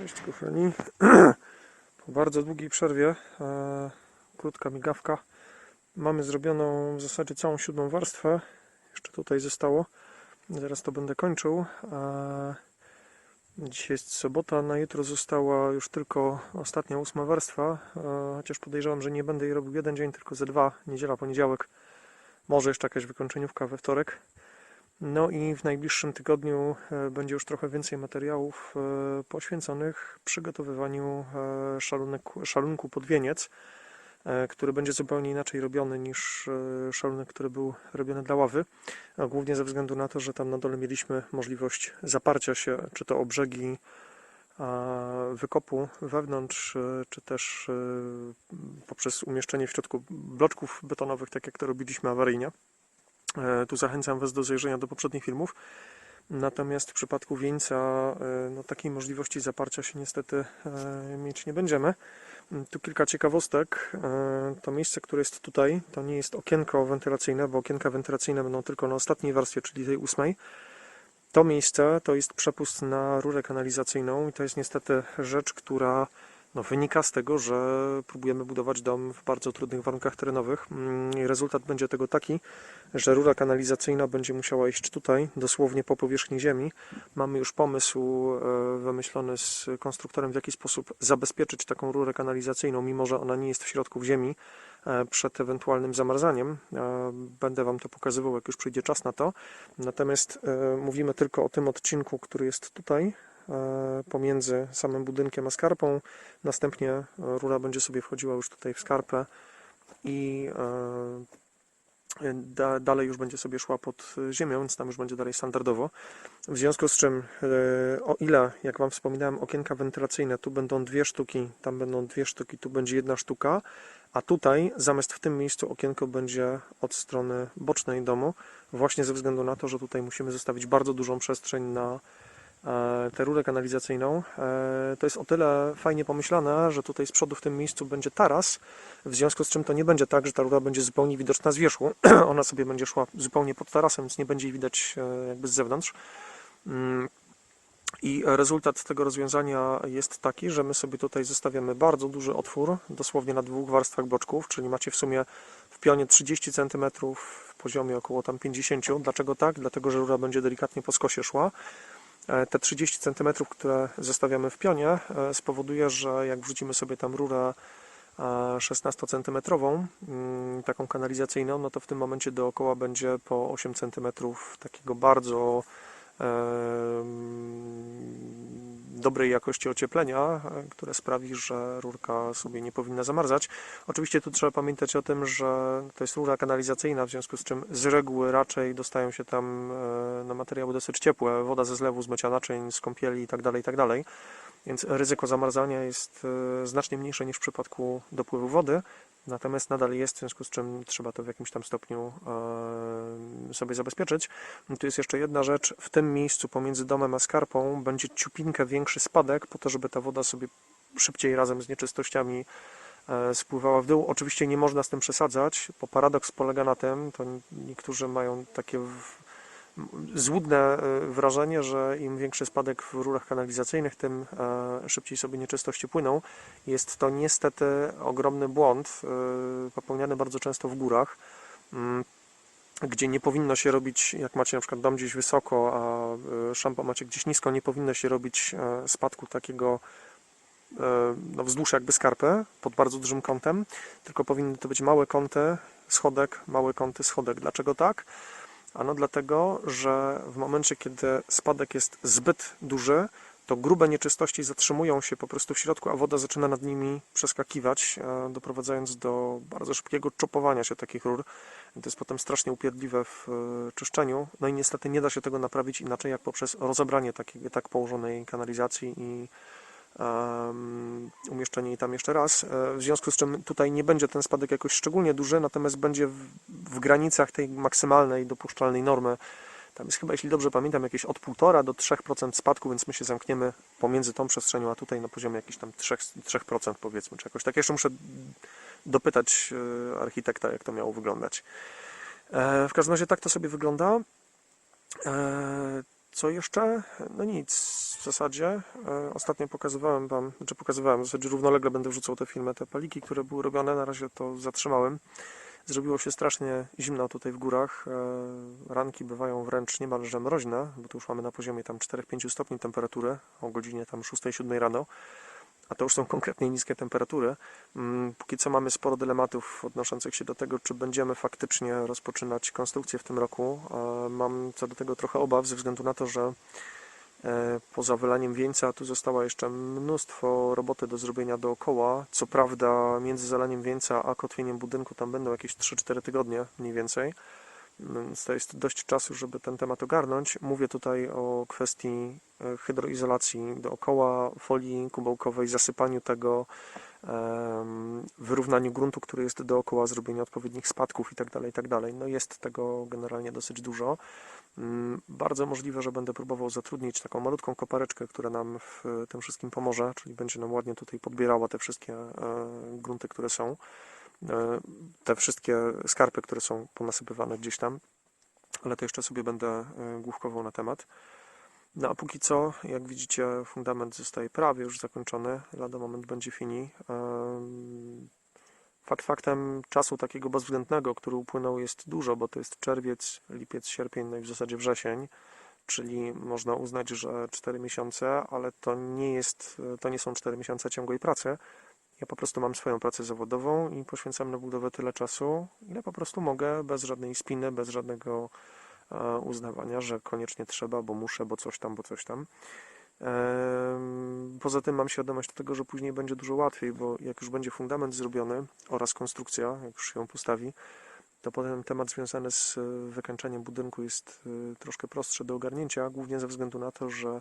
Cześć kochani. Po bardzo długiej przerwie, e, krótka migawka, mamy zrobioną w zasadzie całą siódmą warstwę. Jeszcze tutaj zostało. Zaraz to będę kończył. E, dzisiaj jest sobota, na jutro została już tylko ostatnia ósma warstwa. E, chociaż podejrzewam, że nie będę jej robił jeden dzień, tylko ze dwa. Niedziela, poniedziałek. Może jeszcze jakaś wykończeniówka we wtorek. No i w najbliższym tygodniu e, będzie już trochę więcej materiałów e, poświęconych przygotowywaniu e, szalunek, szalunku pod wieniec, który będzie zupełnie inaczej robiony niż szalunek, który był robiony dla ławy. Głównie ze względu na to, że tam na dole mieliśmy możliwość zaparcia się, czy to o brzegi wykopu wewnątrz, czy też poprzez umieszczenie w środku bloczków betonowych, tak jak to robiliśmy awaryjnie. E, Tu zachęcam Was do zajrzenia do poprzednich filmów. Natomiast w przypadku wieńca e, no, takiej możliwości zaparcia się niestety e, mieć nie będziemy. Mm, Tu kilka ciekawostek. To miejsce, które jest tutaj, to nie jest okienko wentylacyjne, bo okienka wentylacyjne będą tylko na ostatniej warstwie, czyli tej ósmej. To miejsce to jest przepust na rurę kanalizacyjną i to jest niestety rzecz, która no, wynika z tego, że próbujemy budować dom w bardzo trudnych warunkach terenowych. Mm, Rezultat będzie tego taki, że rura kanalizacyjna będzie musiała iść tutaj, dosłownie po powierzchni ziemi. Mamy już pomysł e, wymyślony z konstruktorem, w jaki sposób zabezpieczyć taką rurę kanalizacyjną, mimo że ona nie jest w środku w ziemi, e, przed ewentualnym zamarzaniem. E, Będę Wam to pokazywał, jak już przyjdzie czas na to. Natomiast mówimy tylko o tym odcinku, który jest tutaj, pomiędzy samym budynkiem a skarpą. Następnie e, rura będzie sobie wchodziła już tutaj w skarpę i e, da, dalej już będzie sobie szła pod ziemię, więc tam już będzie dalej standardowo. W związku z czym, e, o ile, jak Wam wspominałem, okienka wentylacyjne, tu będą dwie sztuki, tam będą dwie sztuki, tu będzie jedna sztuka, a tutaj zamiast w tym miejscu okienko będzie od strony bocznej domu, właśnie ze względu na to, że tutaj musimy zostawić bardzo dużą przestrzeń na e, tę rurę kanalizacyjną. E, To jest o tyle fajnie pomyślane, że tutaj z przodu w tym miejscu będzie taras, w związku z czym to nie będzie tak, że ta rura będzie zupełnie widoczna z wierzchu. Ona sobie będzie szła zupełnie pod tarasem, więc nie będzie jej widać e, jakby z zewnątrz. Mm, I rezultat tego rozwiązania jest taki, że my sobie tutaj zostawiamy bardzo duży otwór, dosłownie na dwóch warstwach boczków, czyli macie w sumie w pionie 30 cm, w poziomie około tam 50. Dlaczego tak? Dlatego, że rura będzie delikatnie po skosie szła. E, Te 30 cm, które zostawiamy w pionie, e, spowoduje, że jak wrzucimy sobie tam rurę 16 cm, mm, taką kanalizacyjną, no to w tym momencie dookoła będzie po 8 cm takiego bardzo dobrej jakości ocieplenia, e, które sprawi, że rurka sobie nie powinna zamarzać. Oczywiście tu trzeba pamiętać o tym, że to jest rura kanalizacyjna, w związku z czym z reguły raczej dostają się tam e, na materiały dosyć ciepłe, woda ze zlewu, z mycia naczyń, z kąpieli itd., itd. Więc ryzyko zamarzania jest e, znacznie mniejsze niż w przypadku dopływu wody, natomiast nadal jest, w związku z czym trzeba to w jakimś tam stopniu e, sobie zabezpieczyć. I tu jest jeszcze jedna rzecz, w tym miejscu pomiędzy domem a skarpą będzie ciupinkę większy spadek, po to, żeby ta woda sobie szybciej razem z nieczystościami e, spływała w dół. Oczywiście nie można z tym przesadzać, bo paradoks polega na tym, to niektórzy mają takie złudne e, wrażenie, że im większy spadek w rurach kanalizacyjnych, tym e, szybciej sobie nieczystości płyną. Jest to niestety ogromny błąd, e, popełniany bardzo często w górach, mm, gdzie nie powinno się robić, jak macie na przykład dom gdzieś wysoko, a szampo macie gdzieś nisko, nie powinno się robić spadku takiego no, wzdłuż jakby skarpę pod bardzo dużym kątem, tylko powinny to być małe kąty schodek, małe kąty schodek. Dlaczego tak? Ano dlatego, że w momencie, kiedy spadek jest zbyt duży, to grube nieczystości zatrzymują się po prostu w środku, a woda zaczyna nad nimi przeskakiwać, e, doprowadzając do bardzo szybkiego czopowania się takich rur. To jest potem strasznie upierdliwe w e, czyszczeniu. No i niestety nie da się tego naprawić inaczej jak poprzez rozebranie takiej tak położonej kanalizacji i umieszczenie jej tam jeszcze raz. E, W związku z czym tutaj nie będzie ten spadek jakoś szczególnie duży, natomiast będzie w, w granicach tej maksymalnej dopuszczalnej normy. Tam jest chyba, jeśli dobrze pamiętam, jakieś od 1,5 do 3% spadku, więc my się zamkniemy pomiędzy tą przestrzenią, a tutaj na poziomie jakichś tam 3%, 3% powiedzmy, czy jakoś tak. Jeszcze muszę dopytać e, architekta, jak to miało wyglądać. E, W każdym razie tak to sobie wygląda. Co jeszcze? No nic, w zasadzie. E, Ostatnio pokazywałem Wam, znaczy pokazywałem, w zasadzie równolegle będę wrzucał te filmy, te paliki, które były robione, na razie to zatrzymałem. Zrobiło się strasznie zimno tutaj w górach. E, Ranki bywają wręcz niemalże mroźne, bo tu już mamy na poziomie tam 4-5 stopni temperatury o godzinie tam 6-7 rano. A to już są konkretnie niskie temperatury. Mm, Póki co mamy sporo dylematów odnoszących się do tego, czy będziemy faktycznie rozpoczynać konstrukcję w tym roku. Mam co do tego trochę obaw ze względu na to, że e, poza wylaniem wieńca tu zostało jeszcze mnóstwo roboty do zrobienia dookoła. Co prawda między zalaniem wieńca a kotwieniem budynku tam będą jakieś 3-4 tygodnie mniej więcej. To jest dość czasu, żeby ten temat ogarnąć. Mówię tutaj o kwestii e, hydroizolacji dookoła folii kubełkowej, zasypaniu tego, wyrównaniu gruntu, który jest dookoła, zrobieniu odpowiednich spadków itd. itd. No jest tego generalnie dosyć dużo. Mm, Bardzo możliwe, że będę próbował zatrudnić taką malutką kopareczkę, która nam w tym wszystkim pomoże, czyli będzie nam ładnie tutaj podbierała te wszystkie e, grunty, które są te wszystkie skarpy, które są ponasypywane gdzieś tam, ale to jeszcze sobie będę e, główkował na temat. No a póki co, jak widzicie, fundament zostaje prawie już zakończony, lada moment będzie fini. Em, Fakt faktem czasu takiego bezwzględnego, który upłynął jest dużo, bo to jest czerwiec, lipiec, sierpień, no i w zasadzie wrzesień, czyli można uznać, że 4 miesiące, ale to nie jest, to nie są 4 miesiące ciągłej pracy. Ja po prostu mam swoją pracę zawodową i poświęcam na budowę tyle czasu, ile po prostu mogę, bez żadnej spiny, bez żadnego e, uznawania, że koniecznie trzeba, bo muszę, bo coś tam, bo coś tam. Poza tym mam świadomość tego, że później będzie dużo łatwiej, bo jak już będzie fundament zrobiony oraz konstrukcja, jak już się ją postawi, to potem temat związany z e, wykańczaniem budynku jest e, troszkę prostszy do ogarnięcia, głównie ze względu na to, że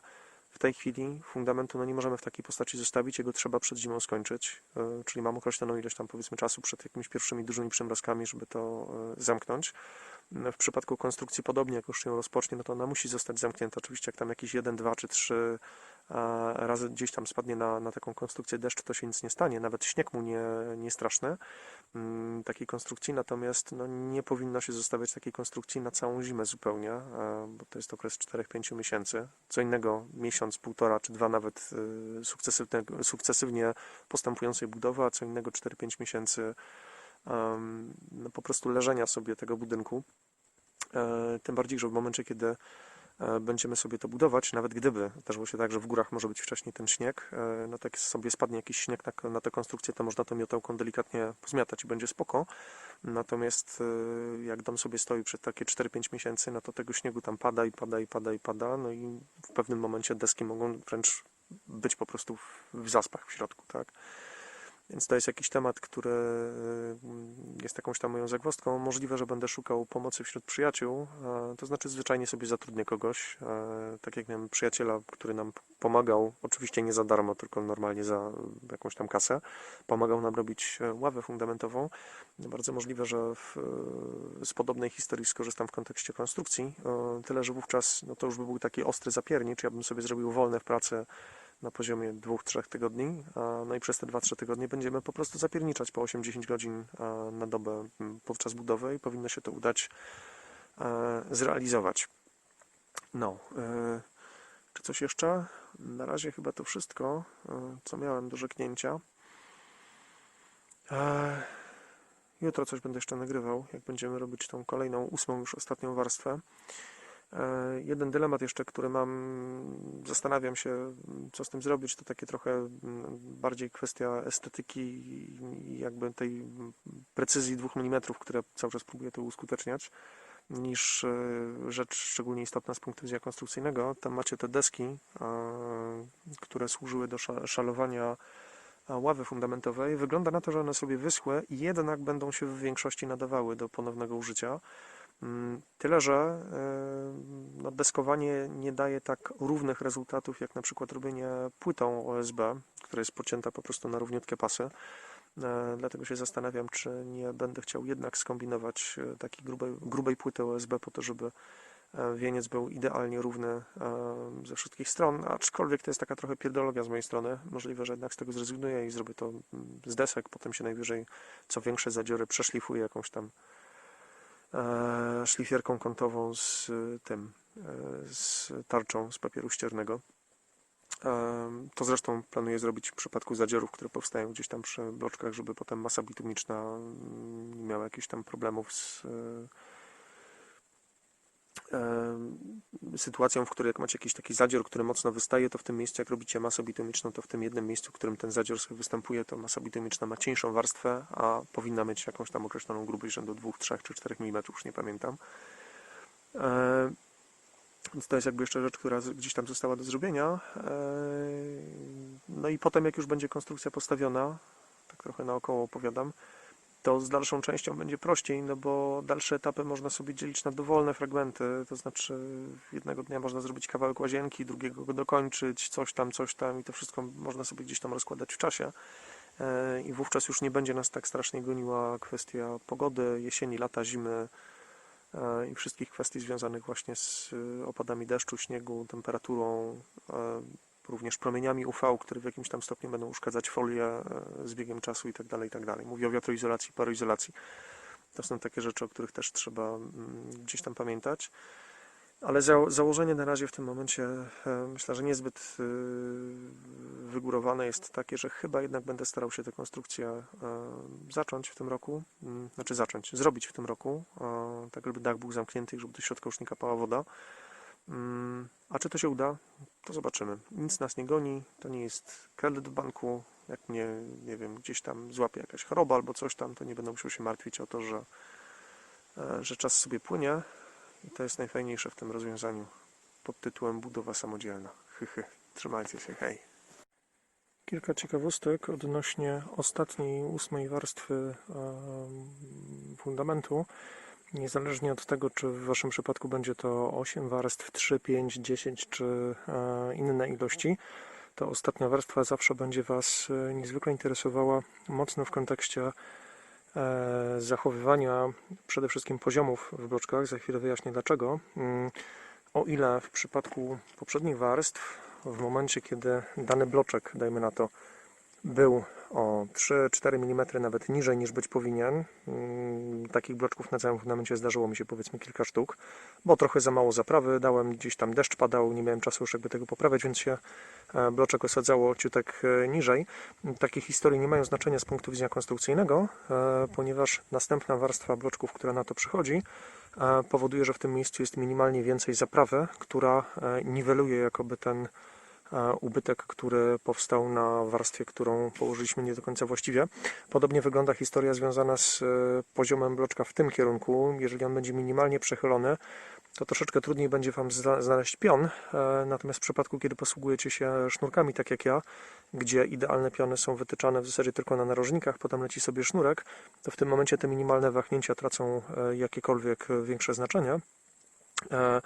w tej chwili fundamentu no nie możemy w takiej postaci zostawić, jego trzeba przed zimą skończyć, e, czyli mam określoną ilość tam powiedzmy czasu przed jakimiś pierwszymi dużymi przymrozkami, żeby to e, zamknąć. E, w przypadku konstrukcji podobnie, jak już ją rozpocznie, no to ona musi zostać zamknięta. Oczywiście jak tam jakieś 1, 2 czy 3 raz gdzieś tam spadnie na, na taką konstrukcję deszcz, to się nic nie stanie, nawet śnieg mu nie, nie straszny mm, takiej konstrukcji, natomiast no, nie powinno się zostawiać takiej konstrukcji na całą zimę zupełnie, e, bo to jest okres 4-5 miesięcy. Co innego miesiąc, półtora czy dwa nawet e, sukcesywnie, sukcesywnie postępującej budowy, a co innego 4-5 miesięcy no, po prostu leżenia sobie tego budynku. E, tym bardziej, że w momencie, kiedy będziemy sobie to budować, nawet gdyby zdarzyło się tak, że w górach może być wcześniej ten śnieg, e, no tak sobie spadnie jakiś śnieg na, na tę konstrukcję, to można to miotełką delikatnie pozmiatać i będzie spoko. Natomiast e, jak dom sobie stoi przez takie 4-5 miesięcy, no to tego śniegu tam pada i pada i pada i pada, no i w pewnym momencie deski mogą wręcz być po prostu w zaspach w środku, tak? Więc to jest jakiś temat, który y, jest jakąś tam moją zagwozdką. Możliwe, że będę szukał pomocy wśród przyjaciół, to znaczy zwyczajnie sobie zatrudnię kogoś. Tak jak miałem przyjaciela, który nam pomagał, oczywiście nie za darmo, tylko normalnie za jakąś tam kasę, pomagał nam robić e, ławę fundamentową. Bardzo możliwe, że w, e, z podobnej historii skorzystam w kontekście konstrukcji, tyle że wówczas no to już by był taki ostry zapiernicz, ja bym sobie zrobił wolne w pracy na poziomie 2-3 tygodni, no i przez te 2-3 tygodnie będziemy po prostu zapierniczać po 8-10 godzin na dobę podczas budowy i powinno się to udać e, zrealizować. No, e, czy coś jeszcze? Na razie chyba to wszystko, e, co miałem do rzeknięcia. Jutro coś będę jeszcze nagrywał, jak będziemy robić tą kolejną, ósmą już ostatnią warstwę. E, Jeden dylemat jeszcze, który mam, zastanawiam się, co z tym zrobić, to takie trochę mm, bardziej kwestia estetyki i jakby tej precyzji 2 mm, które cały czas próbuję tu uskuteczniać, niż e, rzecz szczególnie istotna z punktu widzenia konstrukcyjnego. Tam macie te deski, e, które służyły do sza- szalowania ławy fundamentowej. Wygląda na to, że one sobie wyschły i jednak będą się w większości nadawały do ponownego użycia. Mm, Tyle, że no, deskowanie nie daje tak równych rezultatów, jak na przykład robienie płytą OSB, która jest pocięta po prostu na równiutkie pasy. E, Dlatego się zastanawiam, czy nie będę chciał jednak skombinować e, takiej grubej, grubej płyty OSB po to, żeby e, wieniec był idealnie równy ze wszystkich stron, aczkolwiek to jest taka trochę pierdologia z mojej strony. Możliwe, że jednak z tego zrezygnuję i zrobię to mm, z desek, potem się najwyżej co większe zadziory przeszlifuję jakąś tam szlifierką kątową z y, tym, z tarczą z papieru ściernego. To zresztą planuję zrobić w przypadku zadziorów, które powstają gdzieś tam przy bloczkach, żeby potem masa bitumiczna mm, nie miała jakichś tam problemów z e, sytuacją, w której jak macie jakiś taki zadzior, który mocno wystaje, to w tym miejscu, jak robicie masę bitumiczną, to w tym jednym miejscu, w którym ten zadzior sobie występuje, to masa bitumiczna ma cieńszą warstwę, a powinna mieć jakąś tam określoną grubość rzędu 2, 3 czy 4 mm, już nie pamiętam. Więc to jest jakby jeszcze rzecz, która gdzieś tam została do zrobienia. No i potem, jak już będzie konstrukcja postawiona, tak trochę naokoło opowiadam, to z dalszą częścią będzie prościej, no bo dalsze etapy można sobie dzielić na dowolne fragmenty, to znaczy jednego dnia można zrobić kawałek łazienki, drugiego go dokończyć, coś tam, coś tam i to wszystko można sobie gdzieś tam rozkładać w czasie. E, i wówczas już nie będzie nas tak strasznie goniła kwestia pogody, jesieni, lata, zimy e, i wszystkich kwestii związanych właśnie z opadami deszczu, śniegu, temperaturą, e, również promieniami UV, które w jakimś tam stopniu będą uszkadzać folię e, z biegiem czasu i tak dalej, i tak. Mówię o wiatroizolacji, paroizolacji. To są takie rzeczy, o których też trzeba mm, gdzieś tam pamiętać. Ale za, założenie na razie w tym momencie e, myślę, że niezbyt e, wygórowane jest takie, że chyba jednak będę starał się tę konstrukcję zacząć w tym roku, mm, znaczy zacząć, zrobić w tym roku, tak żeby dach był zamknięty żeby do środka już nie kapała woda. Mm, A czy to się uda? To zobaczymy. Nic nas nie goni, to nie jest kredyt w banku. Jak mnie, nie wiem, gdzieś tam złapie jakaś choroba albo coś tam, to nie będę musiał się martwić o to, że, e, że czas sobie płynie. I to jest najfajniejsze w tym rozwiązaniu pod tytułem budowa samodzielna. Hychy. Trzymajcie się, hej. Kilka ciekawostek odnośnie ostatniej, ósmej warstwy em, fundamentu. Niezależnie od tego, czy w Waszym przypadku będzie to 8 warstw, 3, 5, 10 czy e, inne ilości, to ostatnia warstwa zawsze będzie Was e, niezwykle interesowała mocno w kontekście e, zachowywania przede wszystkim poziomów w bloczkach. Za chwilę wyjaśnię dlaczego. Mm, O ile w przypadku poprzednich warstw, w momencie kiedy dany bloczek, dajmy na to, był o 3-4 mm nawet niżej niż być powinien. Mm, Takich bloczków na całym fundamencie zdarzyło mi się powiedzmy kilka sztuk, bo trochę za mało zaprawy dałem, gdzieś tam deszcz padał, nie miałem czasu już jakby tego poprawiać, więc się e, bloczek osadzało ciutek e, niżej. Takie historie nie mają znaczenia z punktu widzenia konstrukcyjnego, e, ponieważ następna warstwa bloczków, która na to przychodzi, powoduje, że w tym miejscu jest minimalnie więcej zaprawy, która niweluje jakoby ten ubytek, który powstał na warstwie, którą położyliśmy nie do końca właściwie. Podobnie wygląda historia związana z e, poziomem bloczka w tym kierunku. Jeżeli on będzie minimalnie przechylony, to troszeczkę trudniej będzie Wam zna- znaleźć pion. E, Natomiast w przypadku, kiedy posługujecie się sznurkami, tak jak ja, gdzie idealne piony są wytyczane w zasadzie tylko na narożnikach, potem leci sobie sznurek, to w tym momencie te minimalne wahnięcia tracą e, jakiekolwiek e, większe znaczenie. E,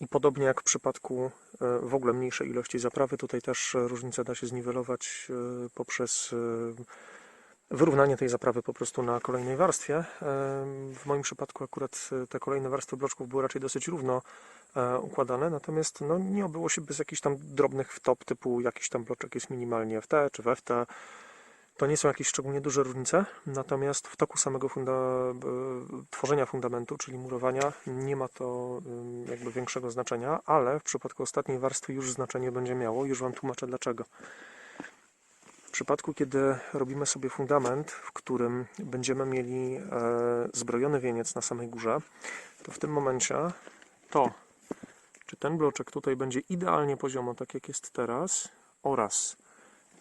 I podobnie jak w przypadku e, w ogóle mniejszej ilości zaprawy, tutaj też e, różnicę da się zniwelować poprzez wyrównanie tej zaprawy po prostu na kolejnej warstwie. W moim przypadku akurat te kolejne warstwy bloczków były raczej dosyć równo układane, natomiast no, nie obyło się bez jakichś tam drobnych wtop, typu jakiś tam bloczek jest minimalnie w T czy w FT. To nie są jakieś szczególnie duże różnice, natomiast w toku samego funda tworzenia fundamentu, czyli murowania, nie ma to jakby większego znaczenia, ale w przypadku ostatniej warstwy już znaczenie będzie miało. Już Wam tłumaczę dlaczego. W przypadku, kiedy robimy sobie fundament, w którym będziemy mieli e, zbrojony wieniec na samej górze, to w tym momencie to, czy ten bloczek tutaj będzie idealnie poziomo, tak jak jest teraz, oraz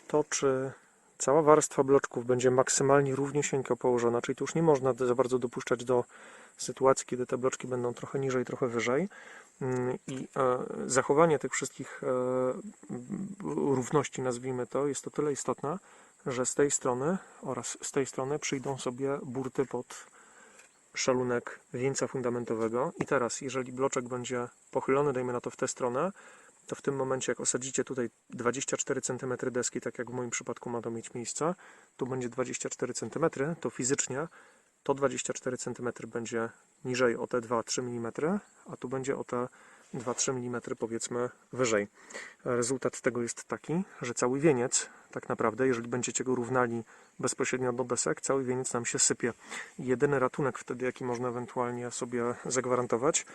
to, czy cała warstwa bloczków będzie maksymalnie równiusieńko położona, czyli tu już nie można za bardzo dopuszczać do sytuacji, kiedy te bloczki będą trochę niżej, trochę wyżej. Mm, I e, zachowanie tych wszystkich e, równości, nazwijmy to, jest to tyle istotne, że z tej strony oraz z tej strony przyjdą sobie burty pod szalunek wieńca fundamentowego. I teraz, jeżeli bloczek będzie pochylony, dajmy na to w tę stronę, to w tym momencie, jak osadzicie tutaj 24 cm deski, tak jak w moim przypadku ma to mieć miejsce, tu będzie 24 cm, to fizycznie to 24 cm będzie niżej o te 2-3 mm, a tu będzie o te 2-3 mm powiedzmy wyżej. Rezultat tego jest taki, że cały wieniec, tak naprawdę, jeżeli będziecie go równali bezpośrednio do desek, cały wieniec nam się sypie. Jedyny ratunek wtedy, jaki można ewentualnie sobie zagwarantować,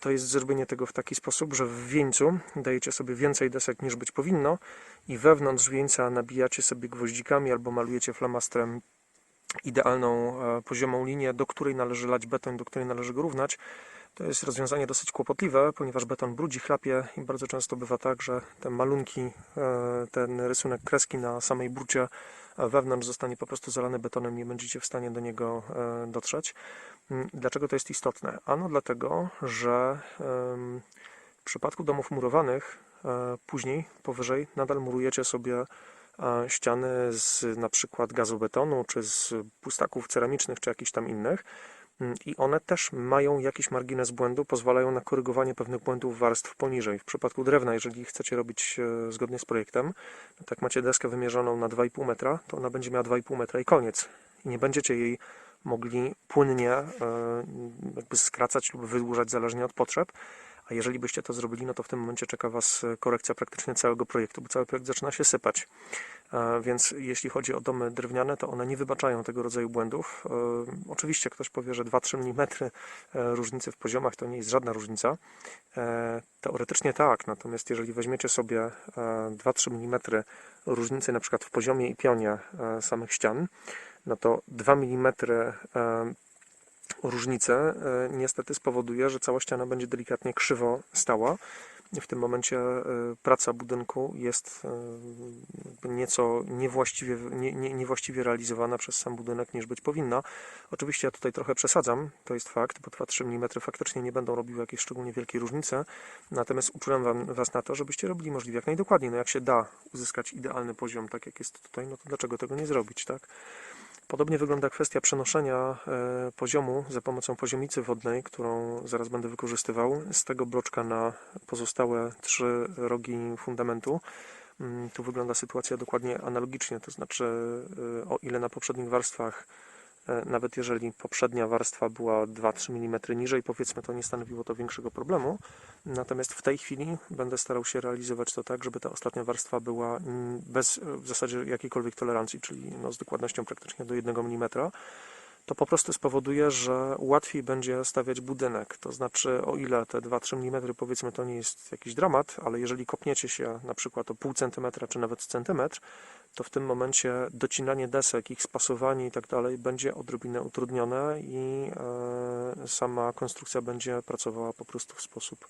To jest zrobienie tego w taki sposób, że w wieńcu dajecie sobie więcej desek niż być powinno i wewnątrz wieńca nabijacie sobie gwoździkami albo malujecie flamastrem idealną e, poziomą linię, do której należy lać beton, do której należy go równać. To jest rozwiązanie dosyć kłopotliwe, ponieważ beton brudzi, chlapie i bardzo często bywa tak, że te malunki, e, ten rysunek kreski na samej brucie e, wewnątrz zostanie po prostu zalany betonem, nie będziecie w stanie do niego e, dotrzeć. Mm, Dlaczego to jest istotne? Ano dlatego, że w przypadku domów murowanych e, później, powyżej, nadal murujecie sobie e, ściany z na przykład gazobetonu, czy z pustaków ceramicznych, czy jakichś tam innych. Mm, I one też mają jakiś margines błędu, pozwalają na korygowanie pewnych błędów warstw poniżej. W przypadku drewna, jeżeli chcecie robić e, zgodnie z projektem, to jak macie deskę wymierzoną na 2,5 metra, to ona będzie miała 2,5 metra i koniec. I nie będziecie jej mogli płynnie e, jakby skracać lub wydłużać zależnie od potrzeb. A jeżeli byście to zrobili, no to w tym momencie czeka Was e, korekcja praktycznie całego projektu, bo cały projekt zaczyna się sypać. E, Więc jeśli chodzi o domy drewniane, to one nie wybaczają tego rodzaju błędów. E, Oczywiście ktoś powie, że 2-3 mm różnicy w poziomach to nie jest żadna różnica. Teoretycznie tak, natomiast jeżeli weźmiecie sobie e, 2-3 mm różnicy na przykład w poziomie i pionie samych ścian, no to 2 mm różnice e, niestety spowoduje, że cała ściana będzie delikatnie krzywo stała. W tym momencie e, praca budynku jest e, nieco niewłaściwie, nie, nie, niewłaściwie realizowana przez sam budynek niż być powinna. Oczywiście ja tutaj trochę przesadzam, to jest fakt, bo 2-3 mm faktycznie nie będą robiły jakiejś szczególnie wielkiej różnicy, natomiast uczulam Was na to, żebyście robili możliwie jak najdokładniej. No jak się da uzyskać idealny poziom, tak jak jest tutaj, no to dlaczego tego nie zrobić, tak? Podobnie wygląda kwestia przenoszenia e, poziomu za pomocą poziomicy wodnej, którą zaraz będę wykorzystywał z tego bloczka na pozostałe trzy rogi fundamentu. Mm, Tu wygląda sytuacja dokładnie analogicznie, to znaczy e, o ile na poprzednich warstwach, e, nawet jeżeli poprzednia warstwa była 2-3 mm niżej, powiedzmy, to nie stanowiło to większego problemu. Natomiast w tej chwili będę starał się realizować to tak, żeby ta ostatnia warstwa była mm, bez e, w zasadzie jakiejkolwiek tolerancji, czyli no, z dokładnością praktycznie do 1 mm. To po prostu spowoduje, że łatwiej będzie stawiać budynek. To znaczy, o ile te 2-3 mm powiedzmy to nie jest jakiś dramat, ale jeżeli kopniecie się na przykład o pół centymetra czy nawet centymetr, to w tym momencie docinanie desek, ich spasowanie i tak dalej będzie odrobinę utrudnione i e, sama konstrukcja będzie pracowała po prostu w sposób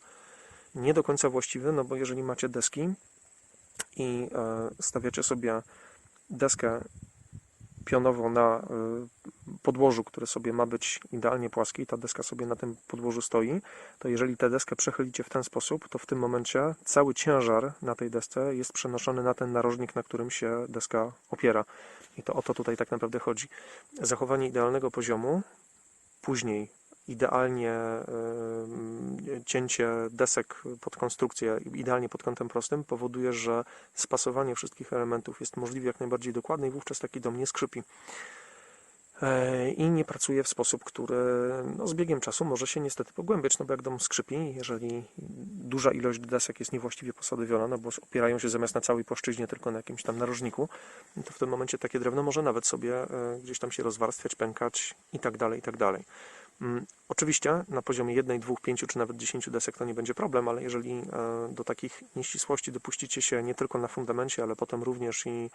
nie do końca właściwy, no bo jeżeli macie deski i e, stawiacie sobie deskę pionową na e, podłożu, które sobie ma być idealnie płaskie i ta deska sobie na tym podłożu stoi, to jeżeli tę deskę przechylicie w ten sposób, to w tym momencie cały ciężar na tej desce jest przenoszony na ten narożnik, na którym się deska opiera. I to o to tutaj tak naprawdę chodzi. Zachowanie idealnego poziomu, później idealnie cięcie desek pod konstrukcję, idealnie pod kątem prostym, powoduje, że spasowanie wszystkich elementów jest możliwie jak najbardziej dokładne i wówczas taki dom nie skrzypi. E, I nie pracuje w sposób, który no, z biegiem czasu może się niestety pogłębiać, no bo jak dom skrzypi, jeżeli duża ilość desek jest niewłaściwie posadowiona, no bo opierają się zamiast na całej płaszczyźnie tylko na jakimś tam narożniku, to w tym momencie takie drewno może nawet sobie e, gdzieś tam się rozwarstwiać, pękać i tak dalej, i tak dalej. Mm, Oczywiście na poziomie jednej, dwóch, pięciu czy nawet dziesięciu desek to nie będzie problem, ale jeżeli e, do takich nieścisłości dopuścicie się nie tylko na fundamencie, ale potem również i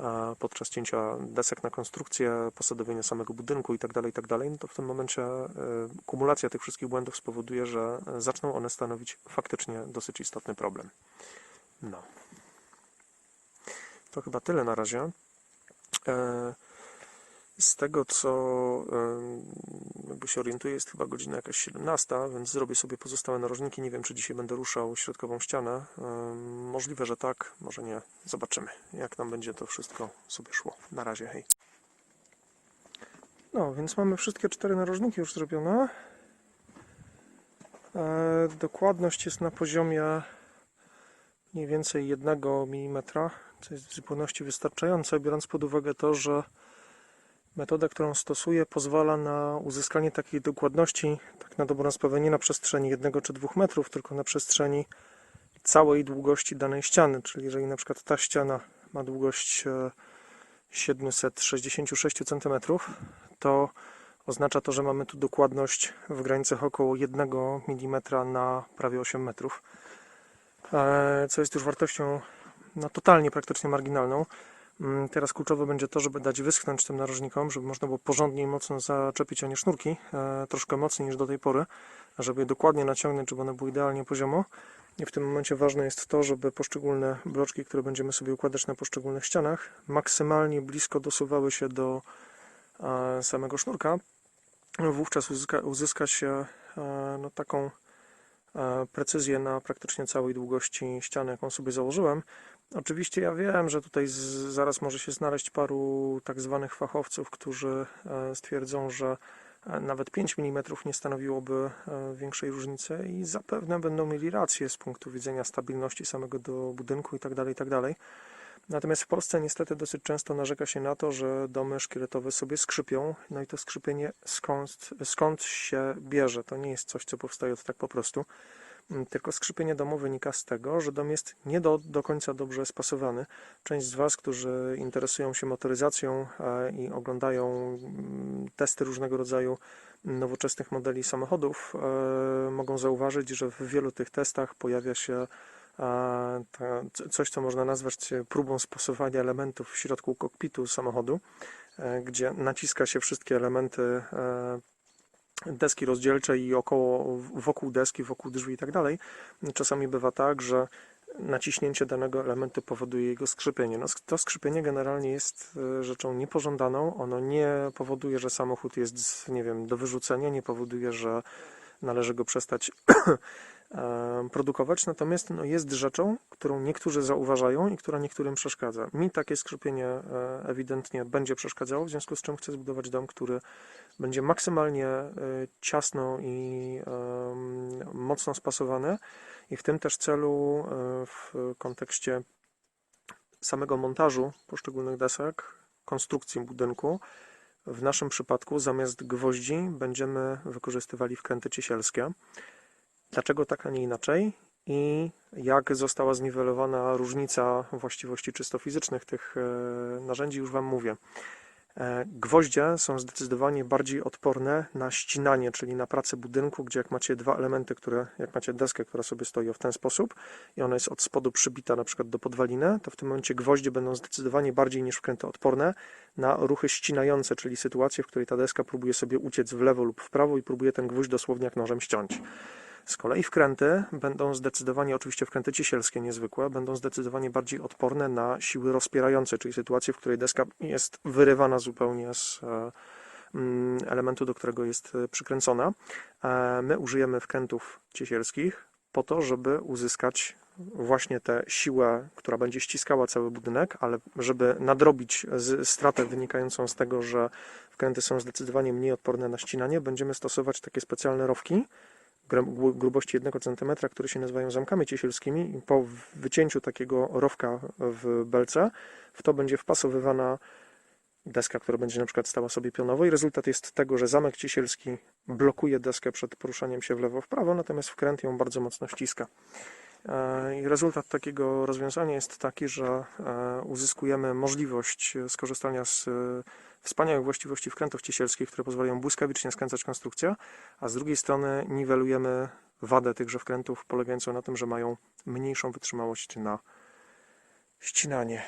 e, podczas cięcia desek na konstrukcję, posadowienia samego budynku i tak dalej, i tak no to w tym momencie e, kumulacja tych wszystkich błędów spowoduje, że zaczną one stanowić faktycznie dosyć istotny problem. No. To chyba tyle na razie. Z tego co jakby się orientuję, jest chyba godzina jakaś 17, więc zrobię sobie pozostałe narożniki. Nie wiem, czy dzisiaj będę ruszał środkową ścianę. Możliwe, że tak, może nie. Zobaczymy, jak nam będzie to wszystko sobie szło. Na razie, hej. No, więc mamy wszystkie cztery narożniki już zrobione. E, Dokładność jest na poziomie mniej więcej 1 mm, co jest w zupełności wystarczające, biorąc pod uwagę to, że metoda, którą stosuję, pozwala na uzyskanie takiej dokładności, tak na dobrą sprawę, nie na przestrzeni 1 czy 2 metrów, tylko na przestrzeni całej długości danej ściany. Czyli jeżeli na przykład ta ściana ma długość e, 766 cm, to Oznacza to, że mamy tu dokładność w granicach około 1 mm na prawie 8 metrów, e, co jest już wartością no, totalnie praktycznie marginalną. Mm, Teraz kluczowe będzie to, żeby dać wyschnąć tym narożnikom, żeby można było porządnie i mocno zaczepić o nie sznurki, e, troszkę mocniej niż do tej pory, żeby je dokładnie naciągnąć, żeby one były idealnie poziomo. I w tym momencie ważne jest to, żeby poszczególne bloczki, które będziemy sobie układać na poszczególnych ścianach, maksymalnie blisko dosuwały się do e, samego sznurka. Wówczas uzyska, uzyska się e, no, taką precyzję na praktycznie całej długości ściany, jaką sobie założyłem. Oczywiście ja wiem, że tutaj z, zaraz może się znaleźć paru tak zwanych fachowców, którzy e, stwierdzą, że e, nawet 5 mm nie stanowiłoby e, większej różnicy i zapewne będą mieli rację z punktu widzenia stabilności samego do budynku itd. itd. Natomiast w Polsce niestety dosyć często narzeka się na to, że domy szkieletowe sobie skrzypią, no i to skrzypienie skąd, skąd się bierze. To nie jest coś, co powstaje od tak po prostu. Tylko skrzypienie domu wynika z tego, że dom jest nie do, do końca dobrze spasowany. Część z Was, którzy interesują się motoryzacją e, i oglądają mm, testy różnego rodzaju nowoczesnych modeli samochodów, e, mogą zauważyć, że w wielu tych testach pojawia się e, coś, co można nazwać próbą spasowania elementów w środku kokpitu samochodu, gdzie naciska się wszystkie elementy deski rozdzielcze i około, wokół deski, wokół drzwi i tak dalej. Czasami bywa tak, że naciśnięcie danego elementu powoduje jego skrzypienie. No, to skrzypienie generalnie jest e, rzeczą niepożądaną. Ono nie powoduje, że samochód jest, nie wiem, do wyrzucenia, nie powoduje, że należy go przestać produkować, natomiast no, jest rzeczą, którą niektórzy zauważają i która niektórym przeszkadza. Mi takie skrzypienie e, ewidentnie będzie przeszkadzało, w związku z czym chcę zbudować dom, który będzie maksymalnie e, ciasno i mocno spasowany i w tym też celu e, w kontekście samego montażu poszczególnych desek, konstrukcji budynku, w naszym przypadku zamiast gwoździ będziemy wykorzystywali wkręty ciesielskie. Dlaczego tak, a nie inaczej? I jak została zniwelowana różnica właściwości czysto fizycznych tych e, narzędzi, już Wam mówię. E, Gwoździe są zdecydowanie bardziej odporne na ścinanie, czyli na pracę budynku, gdzie jak macie dwa elementy, które, jak macie deskę, która sobie stoi w ten sposób i ona jest od spodu przybita na przykład do podwaliny, to w tym momencie gwoździe będą zdecydowanie bardziej niż wkręty odporne na ruchy ścinające, czyli sytuacje, w której ta deska próbuje sobie uciec w lewo lub w prawo i próbuje ten gwóźdź dosłownie jak nożem ściąć. Z kolei wkręty będą zdecydowanie, oczywiście wkręty ciesielskie niezwykłe, będą zdecydowanie bardziej odporne na siły rozpierające, czyli sytuacje, w której deska jest wyrywana zupełnie z e, mm, elementu, do którego jest e, przykręcona. E, My użyjemy wkrętów ciesielskich po to, żeby uzyskać właśnie tę siłę, która będzie ściskała cały budynek, ale żeby nadrobić stratę wynikającą z tego, że wkręty są zdecydowanie mniej odporne na ścinanie, będziemy stosować takie specjalne rowki, grubości 1 cm, które się nazywają zamkami ciesielskimi po wycięciu takiego rowka w belce, w to będzie wpasowywana deska, która będzie na przykład stała sobie pionowo i rezultat jest tego, że zamek ciesielski blokuje deskę przed poruszaniem się w lewo, w prawo, natomiast wkręt ją bardzo mocno ściska. E, I rezultat takiego rozwiązania jest taki, że e, uzyskujemy możliwość e, skorzystania z wspaniałych właściwości wkrętów ciesielskich, które pozwalają błyskawicznie skręcać konstrukcję, a z drugiej strony niwelujemy wadę tychże wkrętów polegającą na tym, że mają mniejszą wytrzymałość na ścinanie.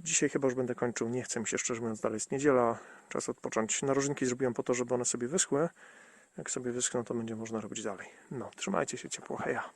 Dzisiaj chyba już będę kończył. Nie chcę mi się szczerze mówiąc dalej. Jest niedziela, czas odpocząć. Narożniki zrobiłem po to, żeby one sobie wyschły. Jak sobie wyschną, to będzie można robić dalej. No, trzymajcie się ciepło. Heja.